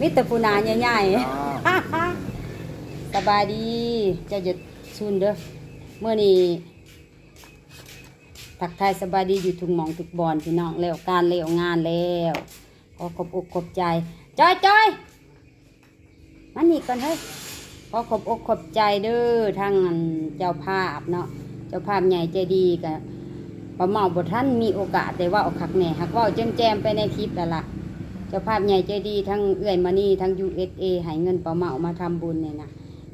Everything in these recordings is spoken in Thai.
มิตรปูนาใหญ่อ๋อๆสบายดีเจ้าจะซุนเด้อเมื่อนี้ทักทายสบายดีอยู่ทุกหมองทุกบอนพี่น้องแล้วการแล้วงานแล้วขอขอบอกขอบใจจอยจอยมันนี่ก่อนเฮ้ยขอขอบอกขอบใจเด้อทางอันเจ้าภาพเนาะเจ้าภาพใหญ่ใจดีกับประเมาบทท่านมีโอกาสได้เว่าเอาคักแหน่หักเว่าแจมแจมๆไปในคลิปแล้วล่ะ เจ้าภาพใหญ่ใจดีทั้งเอื้อยมานี่ทั้ง USA ให้เงินเปาเมามาทำบุญเนี่ยนะ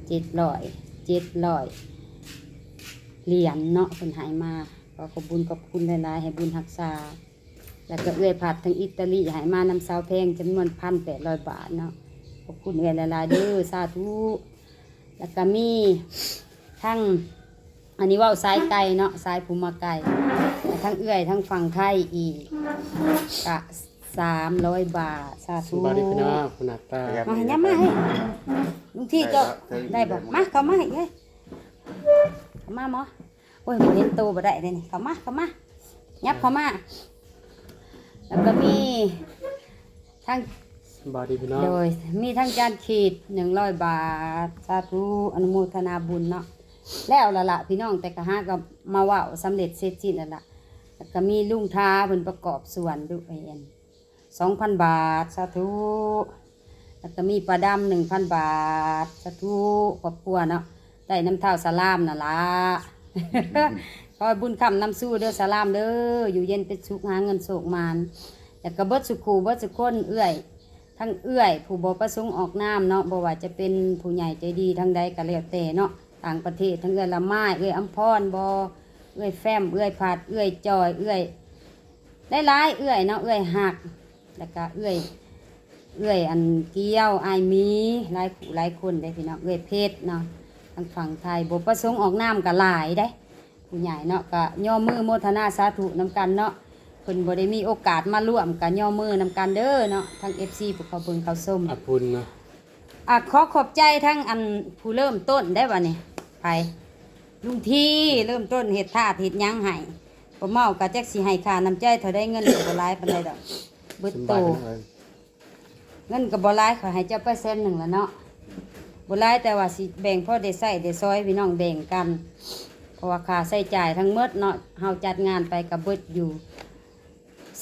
เจ็ดร้อยเจ็ดร้อยเหรียญเนาะเป็นหายมาก็ขอบบุญขอบคุณหลายๆให้บุญรักษา แล้วก็เอื้อยผัดทั้งอิตาลีหายมานำสาวแพงจำนวนพันแปดร้อยบาทเนาะขอบคุณเอื้อยหลายๆเด้อสาธุแล้วก็มีทั้งอันนี้ว่าสายไก่เนาะสายภูมิไก่แล้วทั้งเอื้อยทั้งฝั่งไทยอีกกะ สามร้อยบาทสาสธุบายดีพี่น้องคุณอาตามาให้ย้ำมาให้ลุงที่เจ้าได้บ่มาเข้ามาให้เอ้ยเข้ามาหมอโอ้ยบ่เห็นโตบ่ได้เลยนี่เข้ามาเข้ามายับเข้ามาแล้วก็มีทั้งสบายดีพี่น้องโดยมีทั้งจานขีดหนึ่งร้อยบาทสาธุอนุโมทนาบุญเนาะแล้วละละพี่น้องแต่ก็หากับมาเว่าสำเร็จเสร็จสิ้นแล้วละแล้วก็มีลุงทาเพิ่นประกอบส่วนด้วยเอ็น สองพันบาท สาธุแล้วก็มีปลาดำหนึ่งพันบาท สาธุครอบครัวเนาะได้น้ำเท่าสลามน่ะละขอให้บุญคำน้ำสู้เด้อสลามเด้ออยู่เย็นเป็นสุขหาเงินโศกมานแล้วก็เบิดสุขูเบิดสุขคนเอื้อยทั้งเอื้อย ผู้บประสงค์ออกน้ำเนาะบ่ว่าจะเป็นผู้ใหญ่ใจดีทั้งใดก็แล้วแต่เนาะต่างประเทศทั้งเอื้อยละไม้เอื้อยอัมพรบเอื้อยแฟมเอื้อยผัดเอื้อยจอยเอื้อยได้หลายๆเอื้อยเนาะเอื้อยหัก แล้วก็เอื้อยเอื้อยอันเกี้ยวอายมีหลายผู้หลายคนได้พี่น้องเอื้อยเพชรเนาะทางฝั่งไทยบ่ประสงค์ออกน้ำก็หลายได้ผู้ใหญ่เนาะก็ย่อมือโมทนาสาธุนำกันเนาะเพิ่นบ่ได้มีโอกาสมาร่วมกันย่อมือนำกันเด้อเนาะทั้ง FC ผู้เขาเบิ่งเขาส้มอาพุนเนาะอะขอขอบใจทั้งอันผู้เริ่มต้นได้บ่นี่ไปลุงที่เริ่มต้นเฮ็ดท่าเฮ็ดหยังให้บ่เมาก็จักสิให้ค่าน้ำใจเท่าได้เงินก็บ่หลายปานใดดอก เบิดสโตบายพี่น้องเอ้ยเงินก็บ่หลายขอให้เจ้าเปอร์เซ็นต์หนึงละเนาะบ่หลายแต่ว่าสิแบ่งพอได้ใช้ได้ซอยพี่น้องแบ่งกันเพราะว่าค่าใช้จ่ายทั้งหมดเนาะเฮาจัดงานไปก็เบิดอยู่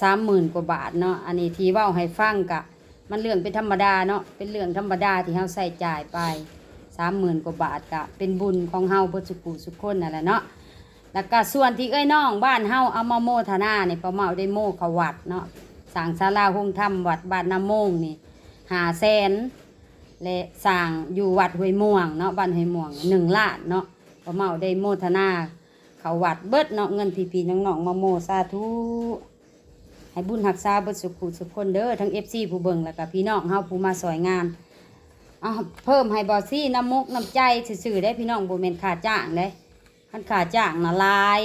สามหมื่นกว่าบาทเนาะอันนี้ที่เว่าให้ฟังกะ มันเรื่องเป็นธรรมดาเนาะเป็นเรื่องธรรมดาที่เฮาใส่จ่ายไปสามหมื่นกว่าบาทกะ เป็นบุญของเฮาเบิดสุขุสุขคนนั่นแหละเนาะแล้วก็ส่วนที่เอ้ยน้องบ้านเฮาเอามาโมทนาเนี่ยประเมาได้โมเขาวัดเนาะ สร้างศาลาหงธรรมวัดบ้านน้ำโมงนี่หาแสนและสร้างอยู่วัดห้วยม่วงเนาะบ้านห้วยม่วงหนึ่งล้านเนาะประเมาได้โมทนา เขาวัดเบิดเนาะเงินพี่ๆน้องๆมาโมสาธุให้บุญหักษาเบิดสุขุสุขคนเด้อทั้ง FC ผู้เบิงแล้วก็พี่น้องเฮาผู้มาสอยงานเอาเพิ่มให้บอซี่น้ำมุกน้ำใจซื่อๆได้พี่น้องบ่แม่นค่าจ้างเด้คันค่าจ้างน่ะลาย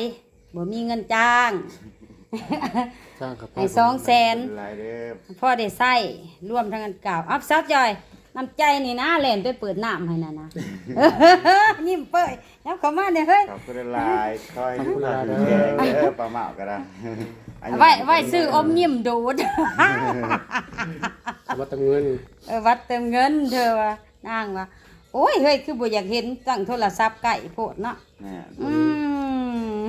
บ่มีเงินจ้าง สร้างกับให้สองแสน หลายเด้อพ่อได้ใส่รวมทั้งอันเก่าอัพซับจอยน้ำใจนี่นะเล่นไปเปิดน้ำให้น่ะนะ ยิ้มเป้ยยับเข้ามาเนี่ยเฮ้ย ขอบคุณหลายคอยให้ผู้ถือแกงเด้อปลาเมาก็ได้อันนี้ไว้ไว้ซื้ออมยิ้มดูดสมาตำเงินเออวัดเติมเงินเธอว่านางว่า โอ้ยเฮ้ยคือบ่อยากเห็นตั้งโทรศัพท์ไก่โพดเนาะเนี่ยอืม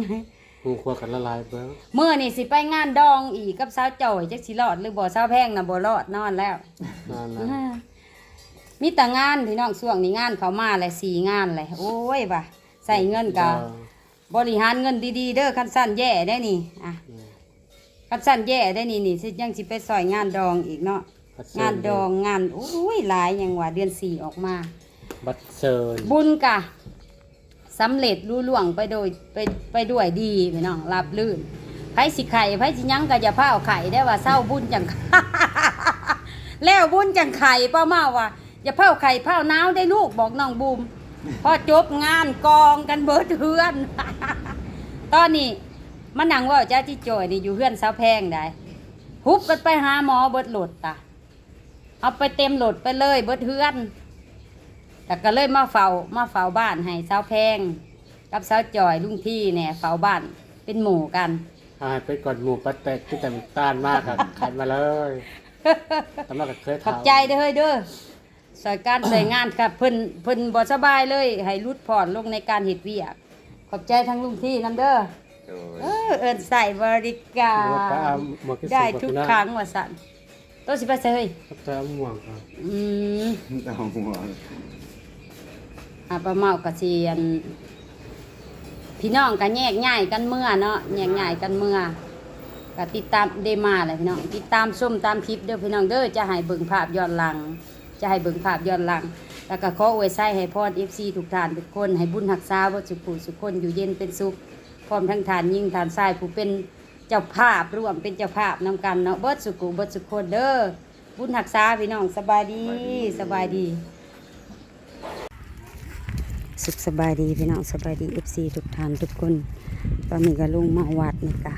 หูครัวกันละลายเบิ้งเมื่อนี่สิไปงานดองอีกกับสาวจ่อยจักสิรอดหรือบ่สาวแพงน่ะบ่รอดนอนแล้วนานแล้วมีแต่งานพี่น้องช่วงนี้งานเขามาแหละสี่งานเลยโอ้ยว่ะใส่เงินกับบริหารเงินดีๆเด้อคันสั้นแย่ได้นี่อะคันสั้นแย่ได้นี่นี่สิยังสิไปซอยงานดองอีกเนาะงานดองงานโอ้ยหลายยังว่าเดือนสี่ออกมา บัตรเชิญบุญกะ สำเร็จรุ่ล่วงไปโดยไปไปด้วยดีพี่น้องรับลื่นไผสิไข่ไผสิยังก็อย่าพาเอาไข่ได้ว่าเศร้าบุญจังแล้วบุญจังไข่ป้ามาว่าอย่าเผาไข่เผาน้าวได้ลูกบอกน้องบูมพอจบงานกองกันเบิดเฮือน ตอนนี้มันนังว่าจ้าที่จอยนี่อยู่เฮือนสาวแพงได้ฮุบกันไปหาหมอเบิดโหลดตะเอาไปเต็มโหลดไปเลยเบิดเฮือน แต่ก็เลยมาเฝ้ามาเฝ้าบ้านให้สาวแพง กับสาวจอยลุงที่เนี่ยเฝ้าบ้านเป็นหมู่กันหายไปก่อนหมูปัดแตกที่แต่ต้านมากครับขัดมาเลยตำราก็เคยขอบใจเด้อเฮ้ยเด้อสอยการใส่งานครับเพิ่นเพิ่นบ่สบายเลย ให้รุดผ่อนลงในการเฮ็ดเวียก ขอบใจทั้งลุงที่นํเด้อโดยเออเอิ้นใส่บริกาหมวกก็รเอาหมวกที่ได้สูทุกกว่าครั้งว่าสั่นตัวสิไปเซยครับแต่เอาหมวกครับ อืม เอาหัว อาปลาเมากับเสียนพี่น้องก็แยกง่ายกันเมื่อเนาะแยกง่ายกันเมื่อก็ติดตามเดมาเลยพี่น้องติดตามส้มตามคลิปเด้อพี่น้องเด้อจะให้เบิ่งภาพย้อนหลัง จะให้เบิ่งภาพย้อนหลัง แล้วก็ขออวยไส้ให้พร FC ทุกท่านทุกคนให้บุญรักษาบ่สุขผู้สุขคนอยู่เย็นเป็นสุขพร้อมทั้งทานยิ่งทานทรายผู้เป็นเจ้าภาพร่วมเป็นเจ้าภาพนํกันเนาะเบิดสุขุเบิดสุขคนเด้อบุญรักษาพี่น้องสบายดีสบายดี สุขสบายดีพี่น้องสบายดีเอฟซีทุกท่านทุกคน ตอนนี้ก็ลุงมาวัดนี่กะ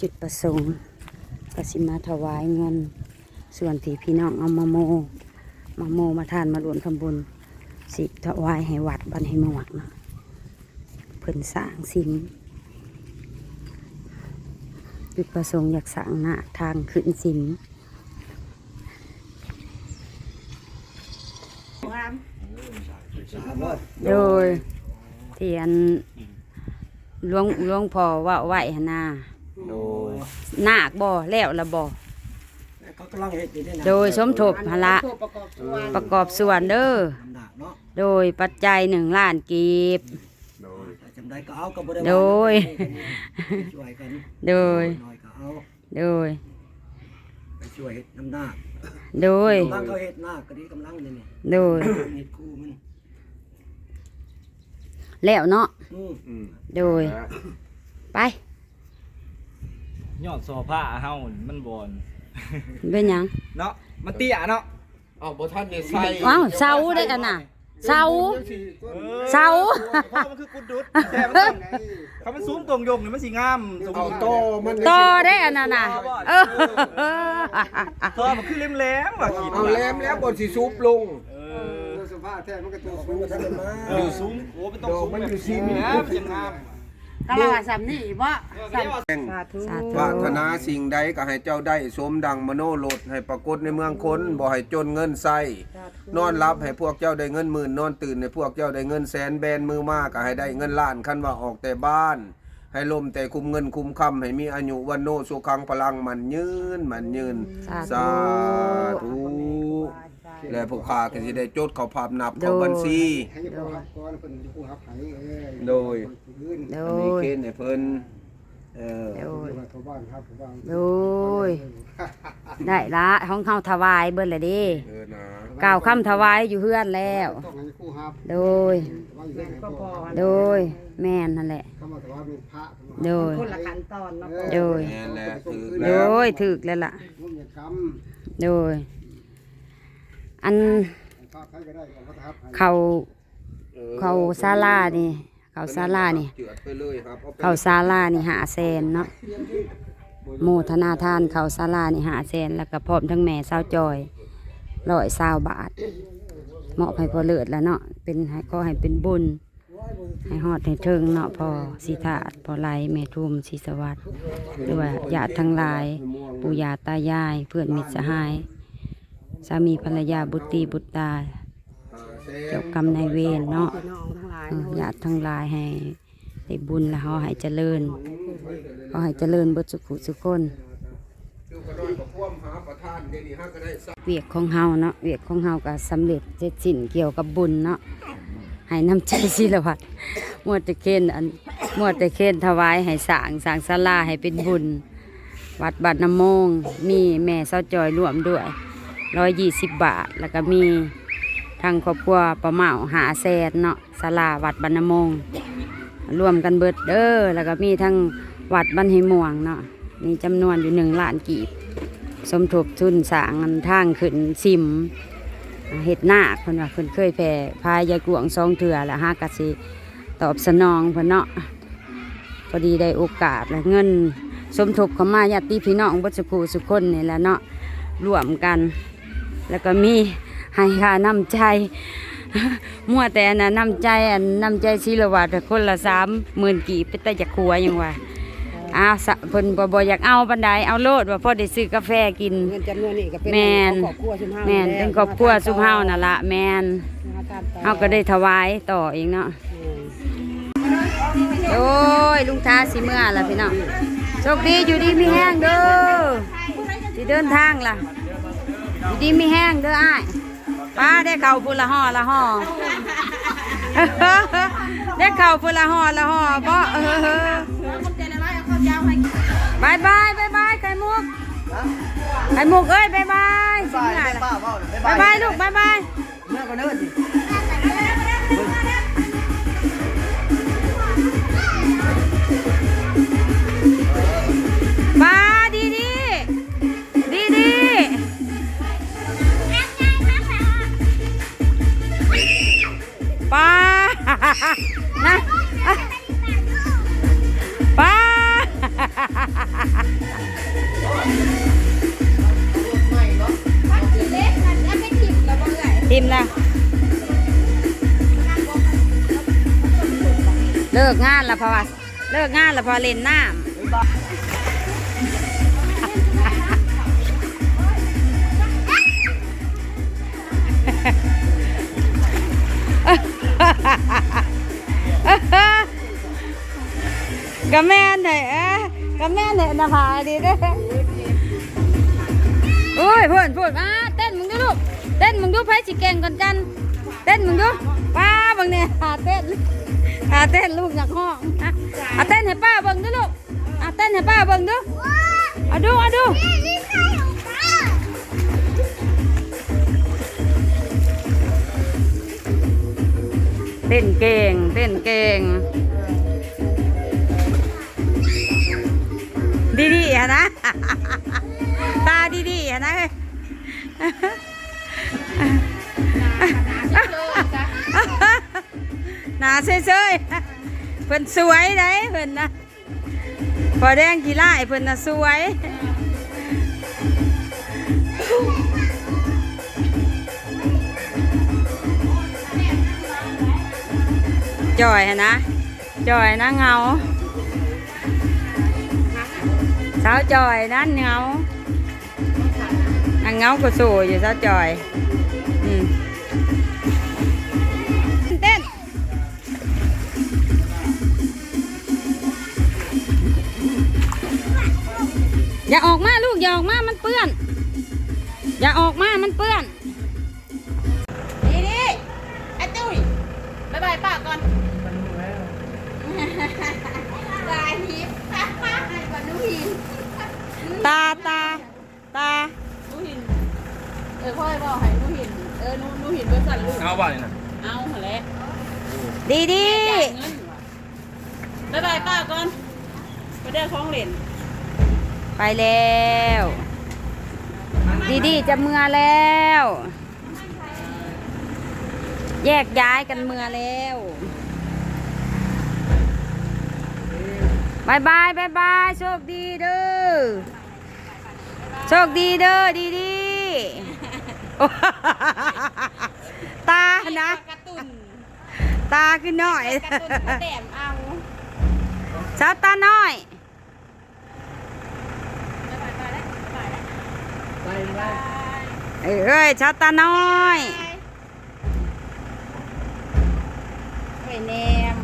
จุดประสงค์ก็สิมาถวายเงิน ส่วนที่พี่น้องเอามาโมมาโมมาทานมาหลวนคำบุญสิถวายให้วัดบันให้หมวกเนาะเพิ่นสร้างสิมจุดประสงค์อยากสร้างหน้าทางขึ้นสิม โดยเทียนหลวงหลวงพ่อว่าไหวหนนาโดยนาคบ่แล้วละบ่เขากำลังเฮ็ดอยู่เนี่ยนะโดยสมทบพละประกอบส่วนเด้อลำดับเนาะโดยปัจจัยหนึ่งล้านกีบ โดยแต่จำได้ก็เอาก็บ่ได้โดย ช่วยกันโดย หน่อยก็เอาโดย ไปช่วยเฮ็ดน้ำหน้าโดย กำลังเขาเฮ็ดหน้าก็ดีกำลังนี่นี่โดย เฮ็ดคู่มัน แล้วเนาะอืมอืมโดยไป ยอดโซผ้าเฮามันบอนเป็นหยังเนาะมันเตี้ยเนาะเอาบ่ท่านได้ใส่อ้าวเสาได้กันน่ะเสา เสา เพราะมันคือกุดดุดแต่มันต้องเขามันสูงตรงยงนี่มันสิงามสูงเอาโตมันต่อได้อันนั้นน่ะเออเพราะมันคือเล่มแหลมว่ะขีดเอาแหลมแล้วบ่สิซุบลง เออ สภาพแท้มันก็ตัวสูงบ่ทันได้มาอยู่สูงโอ้มันต้องสูงมันแบบอยู่ซินี้มนะมันจะงามกะลาสำนี่บ่สาธุปรารถนาสิ่งใดก็ให้เจ้าได้สมดังมโนโลดให้ปรากฏในเมืองคนบ่ให้จนเงินใส่นอนรับให้พวกเจ้าได้เงินหมื่นนอนตื่นให้พวกเจ้าได้เงินแสนแบนมือมากก็ให้ได้เงินล้านคันว่าออกแต่บ้าน ให้ลมแต่คุมเงินคุมคำให้มีอายุวันโนสุขังพลังมันยืนมันยืนสาธุธุ และผู้ค้าก็สิได้จดเข้าภาพนับเข้าบัญชี ให้พ่อครับก่อนเพิ่นจะผู้รับให้เอ้ยโดย พื้นโดอันนี้ย เคนให้เพิ่นเออโดยชาวบ้านครับชาวบ้านโดย ได้ละห้องเข้าถวายเบิ่นเลยเดิเออนะกล่าวคำถวายอยู่เฮือนแล้ว ต้องให้คู่ครับโดย ว่าอยู่ให้พ่อโดย แม่นนั่นแหละเข้ามาแต่ว่าเป็นพระโดย คนละขั้นตอนเนาะ โดย แม่นแหละถือโดแล้วยถึกแล้วล่ะ ร่วมกรรมโดย อันพระใครก็ได้ของพระทับให้เขาเขาศาลานี่เขาศาลานี่เจือดไปเลยครับอไปเขาศาลานี่หาแสนเนาะโมทนาทานเขาศาลานี่หาแสนแล้วก็พร้อมทั้งแม่สาวจอยร้อยสาวบาทเหมาะให้พอเลิศแล้วเนาะเป็นให้ก็ให้เป็นบุญให้ฮอดให้เทิงเนาะพอสีถาดพอไหลแม่ทุมศรีสวัสดิ์หรือว่าญาติทั้งหลายปู่ย่าตายายเพื่อนมิตรสหาย สามีภรรยาบุตรีบุตรตาเจ้ากรรมนายเวรเนาะญาติทั้งหลายให้ได้บุญแล้วเขาให้เจริญเขาให้เจริญบดสุขุสุขคนอยู่ก็นอนกับพ่วมหาประธานเดี๋ยวนี้ฮะก็ได้สักเวียกของเฮาเนาะเวียกของเฮาก็สำเร็จเสร็จสิ้นเกี่ยวกับบุญเนาะให้น้ำใจศิลวัตมวดตะเคียนอันมวดตะเคียนถวายให้สางสางศาลาให้เป็นบุญ วัดบัดน้ำมงมีแม่เศร้าจอยร่วมด้วย ร้อยยี่สิบบาท แล้วก็มีทางครอบครัวประเมาหาแสนเนาะศาลาวัดบัดน้ำโมงรวมกันเบิดเด้อแล้วก็มีทั้งวัดบ้านไหม่วงเนาะมีจำนวนอยู่หนึ่งล้านกีบ สมทบทุนสางทางขึ้นซิมเฮ็ดหน้าคนว่าเพิ่นเคยแผ่พายยายกวงสองเถื่อแล้วฮากะสิตอบสนองเพิ่นเนาะพอดีได้โอกาสและเงิน สมทบเข้ามาญาติพี่น้องบัสุขูสุขคนนี่แหละเนาะรวมกัน แล้วก็มีให้ค่าน้ำใจมั่วแต่อันน่ะน้ำใจอันน้ำใจศิลวัตคนละสามหมื่นกีบไปแต่จะครัวยังว่าอ้าวสะเพิ่นบ่บ่อยากเอาบันไดเอาโลดว่าพอได้ซื้อกาแฟกินเงินจำนวนนี้ก็เป็นแม่นครอบครัวชุมเฮาแม่นเป็นครอบครัวสุมเฮานั่นละแม่นเฮาก็ได้ถวายต่ออีกเนาะโอ้ยลุงท้าสิเมื่อล่ะพี่น้องโชคดีอยู่ดีมีแห้งเด้อสิเดินทางล่ะ อยู่ดีมีแห้งเด้ออ้ายป้าได้เข่าพุ่นละห่อละห่อได้เข่าพุ่นละห่อละห่อบ่เออบายบายบายบายไข่มุกไข่มุกเอ้ยบายบายสิเมื่อล่ะบายบายลูกบายบายป นะปาทิมแล้วเลิกงานแล้วเพราะว่าเลิกงานแล้วเพอเล่นน้ำ กะแม่นหน่อยเอ๊ะกะแม่นหน่อยนะพาดีเด้อโอ้ยเพื่อนพื่อนอ่าเต้นมึงดูลูกเต้นมึงดูไผสิเก่งกันกัน เต้นมึงดูป้าบังเนี่ยหาเต้นหาเต้นลูกอยากห้องอะเอาเต้นให้ป้าบิ่งดูลูกอาเต้นให้ป้าบิ่งดูเอาดูอาดูเต้นเก่งเต้นเก่ง อะนะ ตาดีๆอะนะเฮ้ยหนาเซ่ยๆเพิ่นสวยได้เพิ่นนะพอแดงกี่ไล่เพิ่นน่ะสวยจอยนะจอยนะเงา สาวจอยนั่นเงาอันเงาก็สวยอยู่สาวจอยอืมเต้นอย่าออกมาลูกอย่าออกมามันเปื้อน อย่าออกมามันเปื้อนนี่นี่ไอ้ตุ้ยบายบายป้าก่อนตาหิบป้าป้าให้ก่อนหนูหิน ตาตาตาหนูหิน เออพ่อให้บอกให้หนูหิน เออหนูหนูหินเบอร์สั่นลูก เอาบ่นี่นะเอาหัวแล้วดีดีจ่ายเงินบายบายป้าก่อน ไปเดินคลองเหรนไปแล้ว ดีดีจะเมื่อแล้ว แยกย้ายกันเมื่อแล้วบายบายบายบายโชคดีเด้อ โชคดีเด้อดีดีตานะ กระตุนตาขึ้นหน่อยกระตุนกระแดมเอาสาวตาน้อยบายบายไปแล้วบายแล้วเอ้ยเอ้ยสาวตาน้อยไปแนม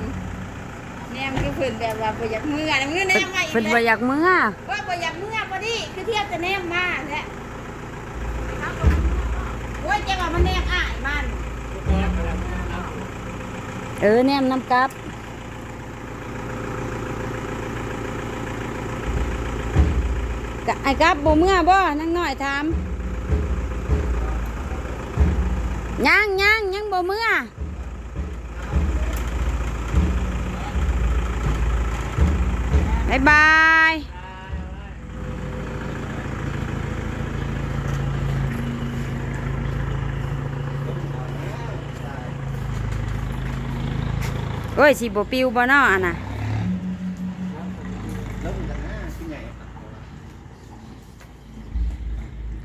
แนมคือเพิ่นแบบว่าบ่อยากมือนะมือแนมมาอีกเพิ่นแล้วบ่อยากเมื่อว่าบ่อยากเมื่อพอดีคือเทียบจะแนมมาแหละโอ้ยเจ้าว่ามันแนมอ้ายมันเออแนมน้ำกับกะไอ้กับบ่เมื่อบ่นั่งน้อยถามยังยังยังบ่เมื่อ บ๊ายบายโอ้ยสิบ่ปิวบ่นาะอันน่ะ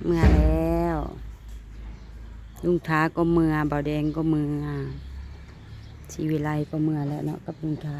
เมื่อแล้ว ลุงท้าก็เมื่อเบาแดงก็เมื่อชีวิไลก็เมื่อแล้วเนาะกับลุงท้า